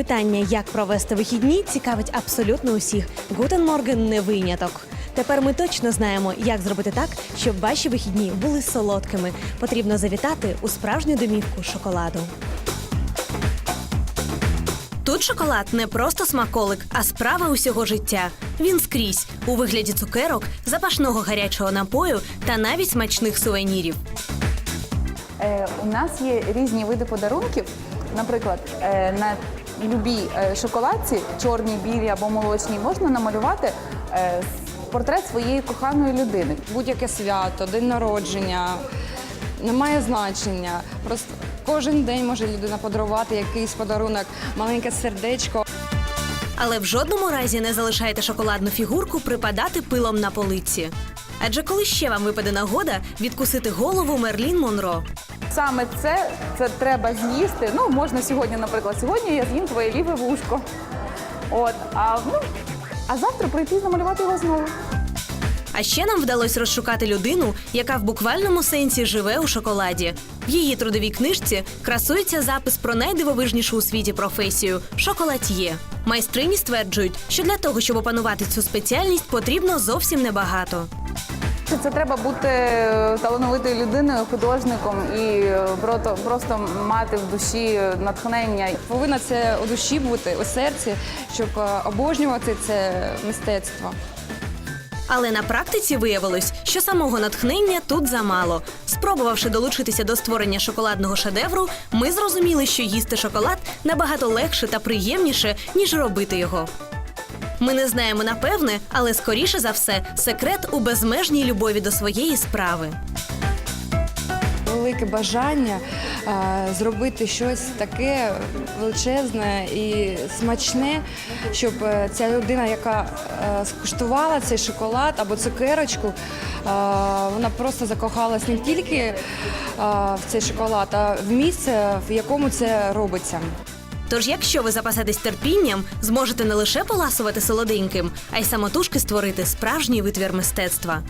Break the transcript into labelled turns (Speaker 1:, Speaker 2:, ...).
Speaker 1: Питання, як провести вихідні, цікавить абсолютно усіх. Гутен Морген не виняток. Тепер ми точно знаємо, як зробити так, щоб ваші вихідні були солодкими. Потрібно завітати у справжню домівку шоколаду. Тут шоколад не просто смаколик, а справа усього життя. Він скрізь у вигляді цукерок, запашного гарячого напою та навіть смачних сувенірів.
Speaker 2: Е, у нас є різні види подарунків. Наприклад, е, на любій е, шоколадці, чорній, білій або молочній, можна намалювати е, портрет своєї коханої людини.
Speaker 3: будь-яке свято, день народження, не має значення. Просто кожен день може людина подарувати якийсь подарунок, маленьке сердечко.
Speaker 1: Але в жодному разі не залишайте шоколадну фігурку припадати пилом на полиці. Адже коли ще вам випаде нагода відкусити голову Мерлін Монро.
Speaker 2: Саме це, це треба з'їсти. Ну, можна сьогодні, наприклад, сьогодні я з'їм твоє ліве вушко. От, а, ну, а завтра прийти і намалювати його знову.
Speaker 1: А ще нам вдалося розшукати людину, яка в буквальному сенсі живе у шоколаді. В її трудовій книжці красується запис про найдивовижнішу у світі професію шоколад'є. Майстрині стверджують, що для того, щоб опанувати цю спеціальність, потрібно зовсім небагато.
Speaker 2: Це, це треба бути е, талановитою людиною, художником і е, просто, просто мати в душі натхнення.
Speaker 3: Повинна це у душі бути, у серці, щоб е, обожнювати це мистецтво.
Speaker 1: Але на практиці виявилось, що самого натхнення тут замало. Спробувавши долучитися до створення шоколадного шедевру, ми зрозуміли, що їсти шоколад набагато легше та приємніше, ніж робити його. Ми не знаємо напевне, але скоріше за все, секрет у безмежній любові до своєї справи.
Speaker 3: Велике бажання е, зробити щось таке величезне і смачне, щоб е, ця людина, яка е, скуштувала цей шоколад або цукерочку, е, вона просто закохалась не тільки е, в цей шоколад, а в місце, в якому це робиться.
Speaker 1: Тож, якщо ви запасетесь терпінням, зможете не лише поласувати солоденьким, а й самотужки створити справжній витвір мистецтва.